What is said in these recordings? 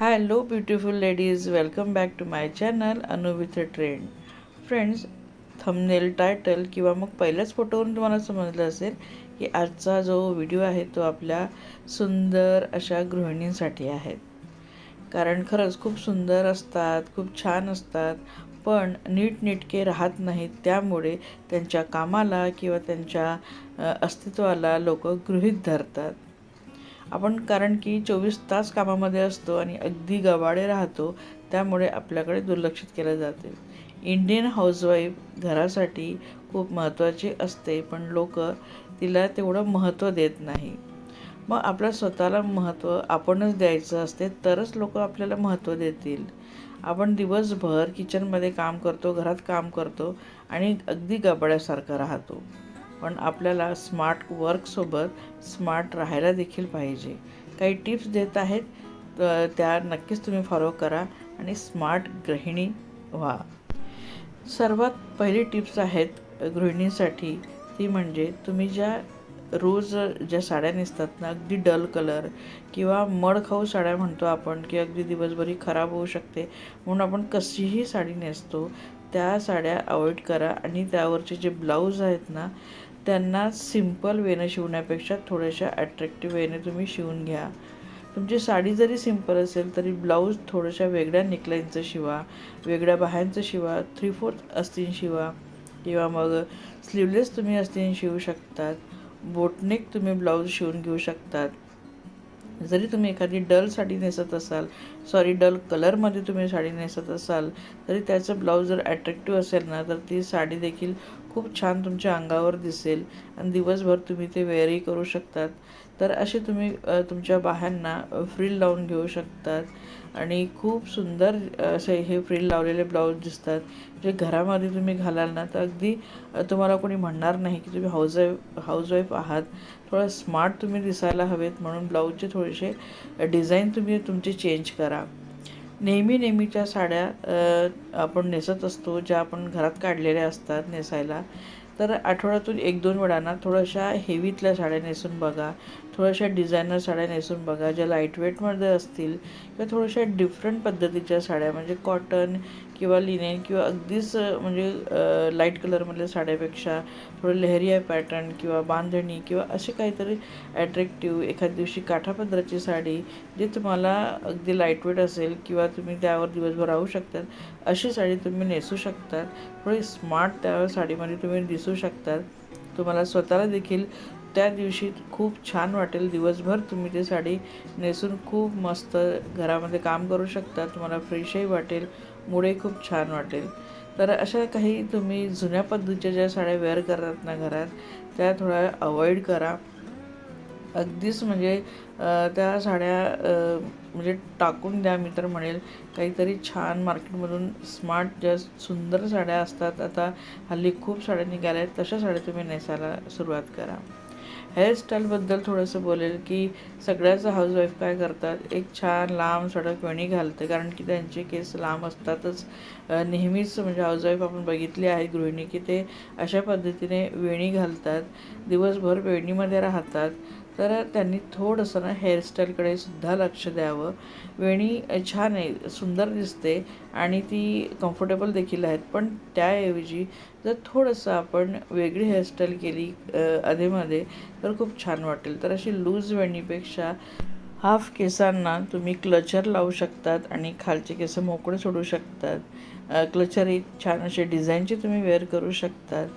Hello beautiful ladies welcome back to my channel Anu with a trend friends thumbnail title किंवा मग पहिल्याच फोटोवरून तुम्हाला समजलं असेल की आजचा जो व्हिडिओ आहे तो आपल्या सुंदर अशा गृहिणींसाठी आहे. कारण खरंच खूप सुंदर असतात खूप छान असतात पण नीटनेटके राहत नाहीत. त्यामुळे त्यांच्या कामाला किंवा त्यांच्या अस्तित्वाला लोक गृहीत धरतात. आपण कारण की चोवीस तास कामामध्ये असतो आणि अगदी गवाडे राहतो त्यामुळे आपल्याकडे दुर्लक्षित केलं जाते. इंडियन हाऊसवाईफ घरासाठी खूप महत्त्वाची असते पण लोक तिला तेवढं महत्त्व देत नाही. मग आपल्या स्वतःला महत्त्व आपणच द्यायचं असते तरच लोक आपल्याला महत्त्व देतील. आपण दिवसभर किचनमध्ये काम करतो घरात काम करतो आणि अगदी गबाड्यासारखं राहतो. पण आपल्याला स्मार्ट वर्कसोबत स्मार्ट राहायला देखील पाहिजे. काही टिप्स देत आहेत तर त्या नक्कीच तुम्ही फॉलो करा आणि स्मार्ट गृहिणी व्हा. सर्वात पहिली टिप्स आहेत गृहिणीसाठी ती म्हणजे तुम्ही ज्या रोज ज्या साड्या नेसतात ना अगदी डल कलर किंवा मडखाऊ साड्या म्हणतो आपण की अगदी दिवसभरी खराब होऊ शकते म्हणून आपण कशीही साडी नेसतो त्या साड्या अवॉइड करा. आणि त्यावरचे जे ब्लाऊज आहेत ना त्यांना सिंपल वेनं शिवण्यापेक्षा थोड्याशा ॲट्रॅक्टिव्ह वेने तुम्ही शिवून घ्या. तुमची साडी जरी सिंपल असेल तरी ब्लाऊज थोड्याशा वेगळ्या नेकलाईनचं शिवा वेगळ्या बाह्यांचं शिवा थ्री फोर्थ अस्तीन शिवा किंवा मग स्लीवलेस तुम्ही अस्तीन शिवू शकतात. बोटनेक तुम्ही ब्लाऊज शिवून घेऊ शकतात. जरी तुम्ही एखादी डल साडी नेसत असाल सॉरी डल कलरमध्ये तुम्ही साडी नेसत असाल तरी त्याचं ब्लाऊज जर ॲट्रॅक्टिव्ह असेल ना तर ती साडी देखील खूप छान तुमच्या अंगावर दिसेल. आणि दिवसभर तुम्ही ते वेअरही करू शकतात. तर असे तुम्ही तुमच्या बाह्यांना फ्रिल लावून घेऊ शकतात. आणि खूप सुंदर असे हे फ्रिल लावलेले ब्लाऊज दिसतात. जे घरामध्ये तुम्ही घालाल ना तर अगदी तुम्हाला कोणी म्हणणार नाही की तुम्ही हाऊसवाईफ हाऊसवाईफ आहात. थोडं स्मार्ट तुम्ही दिसायला हवेत म्हणून ब्लाऊजचे थोडेसे डिझाईन तुम्ही तुमचे चेंज करा. नेहमी नेहमीच्या साड्या आपण नेसत असतो ज्या आपण घरात काढलेल्या असतात नेसायला. तर आठवड्यातून एक दोन वेळा ना थोड्याशा हेवीतल्या साड्या नेसून बघा थोड्याशा डिझायनर साड्या नेसून बघा ज्या लाईटवेटमध्ये असतील किंवा थोड्याशा डिफरंट पद्धतीच्या साड्या म्हणजे कॉटन किंवा लिनेन किंवा अगदीच म्हणजे लाइट कलरमधल्या साड्यापेक्षा थोडं लेहरिया पॅटर्न किंवा बांधणी किंवा असे काहीतरी ॲट्रॅक्टिव्ह एखाद्या दिवशी काठापदराची साडी जी तुम्हाला अगदी लाईटवेट असेल किंवा तुम्ही त्यावर दिवसभर राहू शकतात अशी साडी तुम्ही नेसू शकतात. थोडी स्मार्ट त्या साडीमध्ये तुम्ही दिसू शकतात. तुम्हाला स्वतःला देखील त्या दिवशी खूप छान वाटेल. दिवसभर तुम्ही ती साडी नेसून खूप मस्त घरामध्ये काम करू शकता. तुम्हाला फ्रेशही वाटेल. मुळे खूप छान वाटेल. तर अशा काही तुम्ही जुन्या पद्धतीच्या ज्या साड्या वेअर करतात ना घरात त्या थोड्या अवॉइड करा. अगदीच म्हणजे त्या साड्या म्हणजे टाकून द्या मी तर म्हणेल. काहीतरी छान मार्केटमधून स्मार्ट ज्या सुंदर साड्या असतात आता हल्ली खूप साड्या निघाल्या आहेत तशा साड्या तुम्ही नेसायला सुरुवात करा. हेअरस्टाईलबद्दल थोडंसं बोलेल की सगळ्याच हाऊसवाईफ काय करतात? एक छान लांब सडक वेणी घालते कारण की त्यांचे केस लांब असतातच. नेहमीच म्हणजे हाऊसवाईफ आपण बघितली आहे गृहिणी की ते अशा पद्धतीने वेणी घालतात. दिवसभर वेणीमध्ये राहतात. तर त्यांनी थोडंसं ना हेअरस्टाईलकडे सुद्धा लक्ष द्यावं. वेणी छान आहे सुंदर दिसते आणि ती कम्फर्टेबल देखील आहेत. पण त्याऐवजी जर थोडंसं आपण वेगळी हेअरस्टाईल केली अधेमध्ये तर खूप छान वाटेल. तर अशी लूज वेणीपेक्षा हाफ केसांना तुम्ही क्लचर लावू शकतात आणि खालचे केस मोकळे सोडू शकतात. क्लचर ही छान असे डिझाईनचे तुम्ही वेअर करू शकतात.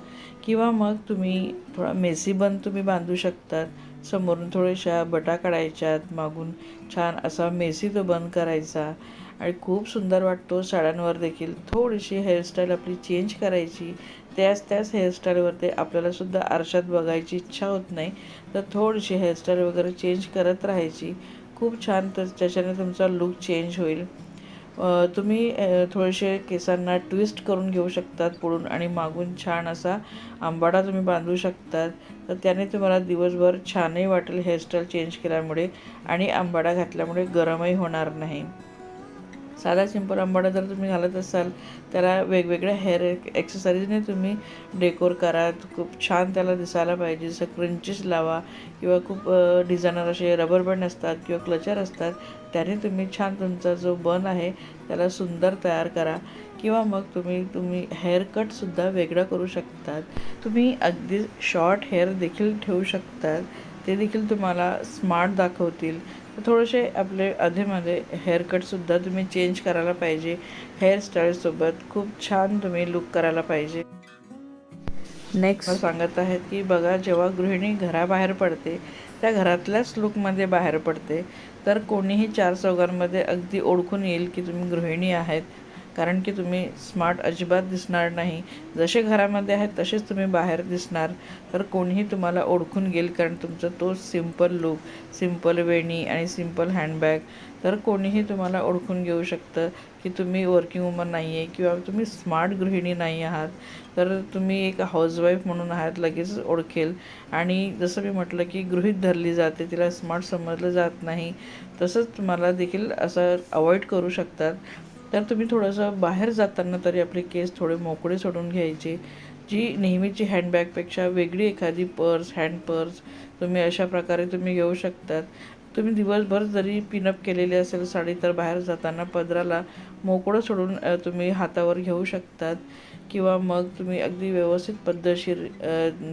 किंवा मग तुम्ही थोडा मेसी बन तुम्ही बांधू शकतात. समोरून थोड्याशा बटा काढायच्यात मागून छान असा मेसी तो बंद करायचा. आणि खूप सुंदर वाटतो साड्यांवर देखील. थोडीशी हेअरस्टाईल आपली चेंज करायची. त्याच त्याच हेअरस्टाईलवरती आपल्यालासुद्धा आरशात बघायची इच्छा होत नाही. तर थोडीशी हेअरस्टाईल वगैरे चेंज करत राहायची. खूप छान तर त्याच्याने तुमचा लुक चेंज होईल. तुम्ही थोडेसे केसांना ट्विस्ट करून घेऊ शकतात पुढून आणि मागून छान असा आंबाडा तुम्ही बांधू शकतात. तर त्याने तुम्हाला दिवसभर छानही वाटेल हेअरस्टाईल चेंज केल्यामुळे आणि आंबाडा घातल्यामुळे गरमही होणार नाही. साधा सिंपल अंबाडा जर तुम्ही घालत असाल त्याला वेगवेगळ्या हेअर एक्सेसरीजने तुम्ही डेकोर करा. खूप छान त्याला दिसायला पाहिजे. जसं क्रंचीस लावा किंवा खूप डिझायनर असे रबर बँड असतात किंवा क्लचर असतात त्याने तुम्ही छान तुमचा जो बन आहे त्याला सुंदर तयार करा. किंवा मग तुम्ही तुम्ही हेअर कटसुद्धा वेगळा करू शकतात. तुम्ही अगदी शॉर्ट हेअर देखील ठेवू शकतात. ते देखील तुम्हाला स्मार्ट दाखवतील. थोडेसे आपले अधेमध्ये हेअरकटसुद्धा तुम्ही चेंज करायला पाहिजे. हेअरस्टाईलसोबत खूप छान तुम्ही लुक करायला पाहिजे. नेक्स्ट सांगत आहेत की बघा जेव्हा गृहिणी घराबाहेर पडते त्या घरातल्याच लुकमध्ये बाहेर पडते. तर कोणीही चार चौघांमध्ये अगदी ओळखून येईल की तुम्ही गृहिणी आहेत. कारण की तुम्ही स्मार्ट अजिबात दिसणार नाही. जसे घरामध्ये आहेत तसेच तुम्ही बाहेर दिसणार. तर कोणीही तुम्हाला ओळखून घेईल कारण तुमचं तो सिंपल लुक सिंपल वेणी आणि सिंपल हँडबॅग तर कोणीही तुम्हाला ओळखून घेऊ शकतं की तुम्ही वर्किंग वुमन नाही आहे किंवा तुम्ही स्मार्ट गृहिणी नाही आहात. तर तुम्ही एक हाऊसवाईफ म्हणून आहात लगेच ओळखेल. आणि जसं मी म्हटलं की गृहित धरली जाते तिला स्मार्ट समजलं जात नाही. तसंच तुम्हाला देखील असं अवॉइड करू शकतात. तर तुम्ही थोडंसं बाहेर जाताना तरी आपले केस थोडे मोकळे सोडून घ्यायचे जी नेहमीची हँडबॅगपेक्षा वेगळी एखादी पर्स हँड पर्स तुम्ही अशा प्रकारे तुम्ही घेऊ शकतात. तुम्ही दिवसभर जरी पिनअप केलेली असेल साडी तर बाहेर जाताना पदराला मोकळं सोडून तुम्ही हातावर घेऊ शकतात. किंवा मग तुम्ही अगदी व्यवस्थित पद्धतशीर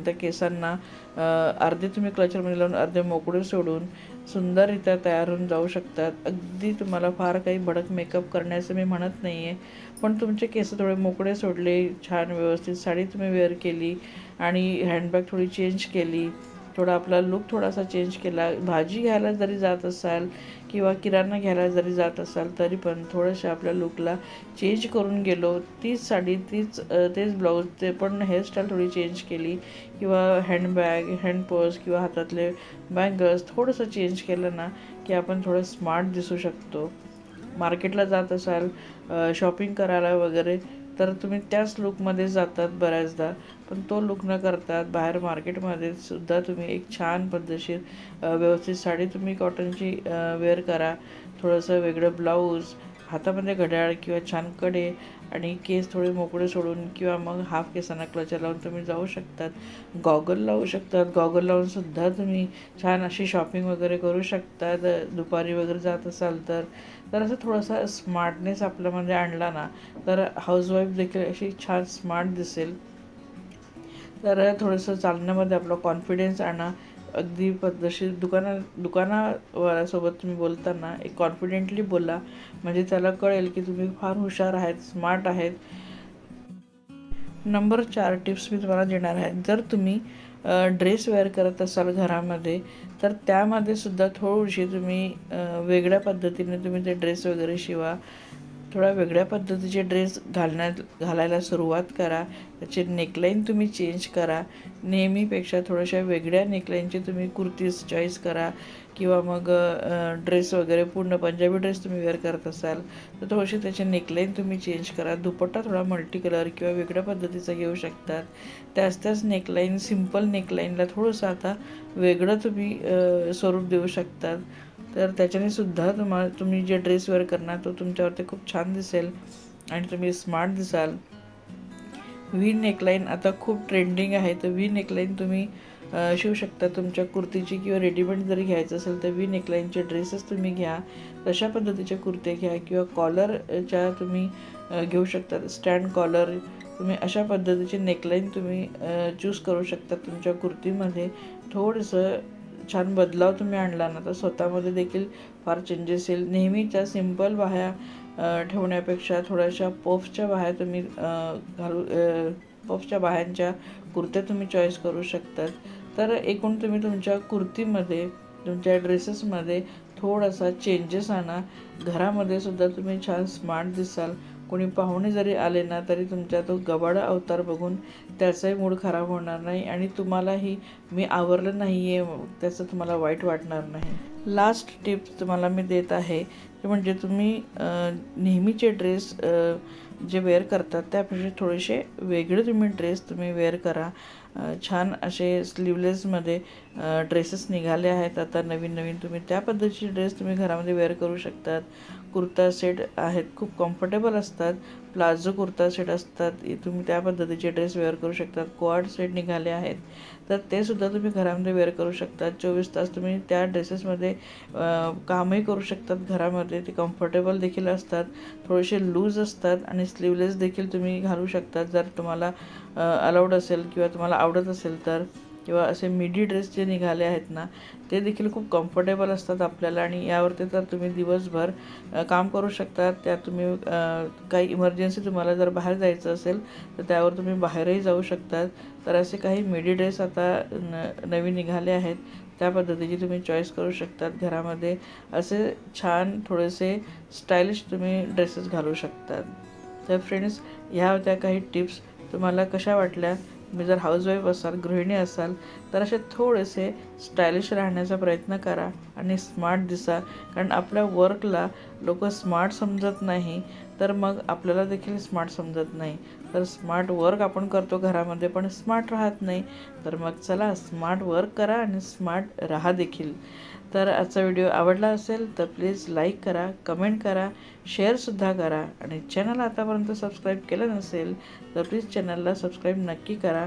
त्या केसांना अर्धे तुम्ही क्लचरमध्ये लावून अर्धे मोकळे सोडून सुंदररित्या तयार होऊन जाऊ शकतात. अगदी तुम्हाला फार काही भडक मेकअप करण्याचं मी म्हणत नाही आहे पण तुमचे केस थोडे मोकळे सोडले छान व्यवस्थित साडी तुम्ही वेअर केली आणि हँडबॅग थोडी चेंज केली. थोडा आपला लुक थोडासा चेंज केला. भाजी घ्यायला जरी जात असाल किंवा किराणा घ्यायला जरी जात असाल तरी पण थोडंसं आपल्या लुकला चेंज करून गेलो. तीच साडी तीच तेच ब्लाऊज ते पण हेअरस्टाईल थोडी चेंज केली. किंवा हँडबॅग हँड पर्स किंवा हातातले बँगल्स थोडंसं चेंज केलं ना की आपण थोडं स्मार्ट दिसू शकतो. मार्केटला जात असाल शॉपिंग करायला वगैरे तर तुम्ही त्याच लुकमध्ये जातात बऱ्याचदा. पण तो लुक न करतात बाहेर मार्केटमध्ये सुद्धा तुम्ही एक छान पद्धतशीर व्यवस्थित साडी तुम्ही कॉटनची वेअर करा. थोडंसं वेगळं ब्लाऊज हातामध्ये घड्याळ किंवा छानकडे आणि केस थोडे मोकळे सोडून किंवा मग हाफ केसांना क्लचर लावून तुम्ही जाऊ शकतात. गॉगल लावू शकतात. गॉगल लावूनसुद्धा तुम्ही छान अशी शॉपिंग वगैरे करू शकतात. दुपारी वगैरे जात असाल तर. तर असं थोडासा स्मार्टनेस आपल्यामध्ये म्हणजे आणला ना तर हाऊसवाईफ देखील अशी छान स्मार्ट दिसेल. तर थोडंसं चालण्यामध्ये आपला कॉन्फिडन्स आणा. अगदी पद्धतशीर. दुकाना दुकानावाल्यासोबत तुम्ही बोलताना एक कॉन्फिडेंटली बोला. म्हणजे त्याला कळेल की तुम्ही फार हुशार आहेत स्मार्ट आहेत. नंबर चार टिप्स मी तुम्हाला देणार आहे. जर तुम्ही ड्रेस वेअर करत असाल घरामध्ये तर त्यामध्ये सुद्धा थोडीशी तुम्ही वेगळ्या पद्धतीने तुम्ही ते ड्रेस वगैरे शिवा. थोडा वेगळ्या पद्धतीचे ड्रेस घालण्यात घालायला सुरुवात करा. त्याचे नेकलाईन तुम्ही चेंज करा. नेहमीपेक्षा थोड्याशा वेगळ्या नेकलाईनचे तुम्ही कुर्तीज चॉईस करा. किंवा मग ड्रेस वगैरे पूर्ण पंजाबी ड्रेस तुम्ही वेअर करत असाल तर थोडेसे त्याचे नेकलाईन तुम्ही चेंज करा. दुपट्टा थोडा मल्टी कलर किंवा वेगळ्या पद्धतीचा घेऊ शकतात. त्याच त्याच नेकलाईन सिंपल नेकलाईनला थोडंसं आता वेगळं तुम्ही स्वरूप देऊ शकतात. तर त्याच्याने सुद्धा तुम्हाला तुम्ही जे ड्रेस वेअर करणार तो तुमच्यावरती खूप छान दिसेल आणि तुम्ही स्मार्ट दिसाल. व्ही नेकलाईन आता खूप ट्रेंडिंग आहे तर व्ही नेकलाईन तुम्ही शिवू शकता तुमच्या कुर्तीची किंवा रेडीमेड जरी घ्यायचं असेल तर व्ही नेकलाईनचे ड्रेसेस तुम्ही घ्या. तशा पद्धतीचे कुर्ते घ्या किंवा कॉलरच्या तुम्ही घेऊ शकता. स्टँड कॉलर तुम्ही अशा पद्धतीचे नेकलाईन तुम्ही चूज करू शकता तुमच्या कुर्तीमध्ये. थोडंसं छान बदलाव तुम्ही आणला ना तर स्वतःमध्ये देखील फार चेंजेस येईल. नेहमीच्या सिंपल बाह्या ठेवण्यापेक्षा थोड्याशा पफच्या बाह्या तुम्ही घालू पफच्या बाह्यांच्या कुर्त्या तुम्ही चॉईस करू शकतात. तर एकूण तुम्ही तुमच्या कुर्तीमध्ये तुमच्या ड्रेसेसमध्ये थोडासा चेंजेस आणा. घरामध्ये सुद्धा तुम्ही छान स्मार्ट दिसाल. कोणी पाहुणे जरी आले ना तरी तुमच्या तो गबाडा अवतार बघून त्याचाही मूड खराब होणार नाही आणि तुम्हालाही मी आवरलं नाही आहे त्याचं तुम्हाला वाईट वाटणार नाही. लास्ट टिप्स तुम्हाला मी देत आहे ते म्हणजे तुम्ही नेहमीचे ड्रेस जे वेअर करतात त्यापेक्षा थोडेसे वेगळे तुम्ही ड्रेस तुम्ही वेअर करा. छान असे स्लीवलेसमध्ये ड्रेसेस निघाले आहेत. आता नवीन नवीन तुम्ही त्या पद्धतीचे ड्रेस तुम्ही घरामध्ये वेअर करू शकतात. कुर्ता सेट आहेत खूप कम्फर्टेबल असतात. प्लाझो कुर्ता सेट असतात तुम्ही त्या पद्धतीचे ड्रेस वेअर करू शकतात. क्वाड सेट निघाले आहेत. तर ते सुद्धा तुम्ही घरामध्ये वेअर करू शकतात. चोवीस तास तुम्ही त्या ड्रेसेसमध्ये कामही करू शकतात घरामध्ये. ते कम्फर्टेबल देखील असतात. थोडेसे लूज असतात आणि स्लीवलेस देखील तुम्ही घालू शकतात. जर तुम्हाला अलाउड असेल किंवा तुम्हाला आवडत असेल तर. किंवा असे मिडी ड्रेस जे निघाले आहेत ना ते देखील खूप कम्फर्टेबल असतात आपल्याला आणि यावरती तर तुम्ही दिवसभर काम करू शकता. त्या तुम्ही काही इमर्जन्सी तुम्हाला जर बाहेर जायचं असेल तर त्यावर तुम्ही बाहेरही जाऊ शकतात तर असे काही मिडी ड्रेस आता न नवीन निघाले आहेत. त्या पद्धतीची तुम्ही चॉईस करू शकतात घरामध्ये. असे छान थोडेसे स्टायलिश तुम्ही ड्रेसेस घालू शकतात. तर फ्रेंड्स ह्या होत्या काही टिप्स तुम्हाला कशा वाटल्या? तुम्ही जर हाऊसवाईफ असाल गृहिणी असाल तर असे थोडेसे स्टायलिश राहण्याचा प्रयत्न करा आणि स्मार्ट दिसा. कारण आपल्या वर्कला लोक स्मार्ट समजत नाही तर मग आपल्याला देखील स्मार्ट समजत नाही. तर स्मार्ट वर्क आपण करतो घरामध्ये पण स्मार्ट राहत नाही. तर मग चला स्मार्ट वर्क करा आणि स्मार्ट राहा देखील. तर आजचा व्हिडिओ आवडला असेल तर प्लीज लाईक करा कमेंट करा शेअरसुद्धा करा. आणि चॅनल आतापर्यंत सबस्क्राईब केलं नसेल तर प्लीज चॅनलला सबस्क्राईब नक्की करा.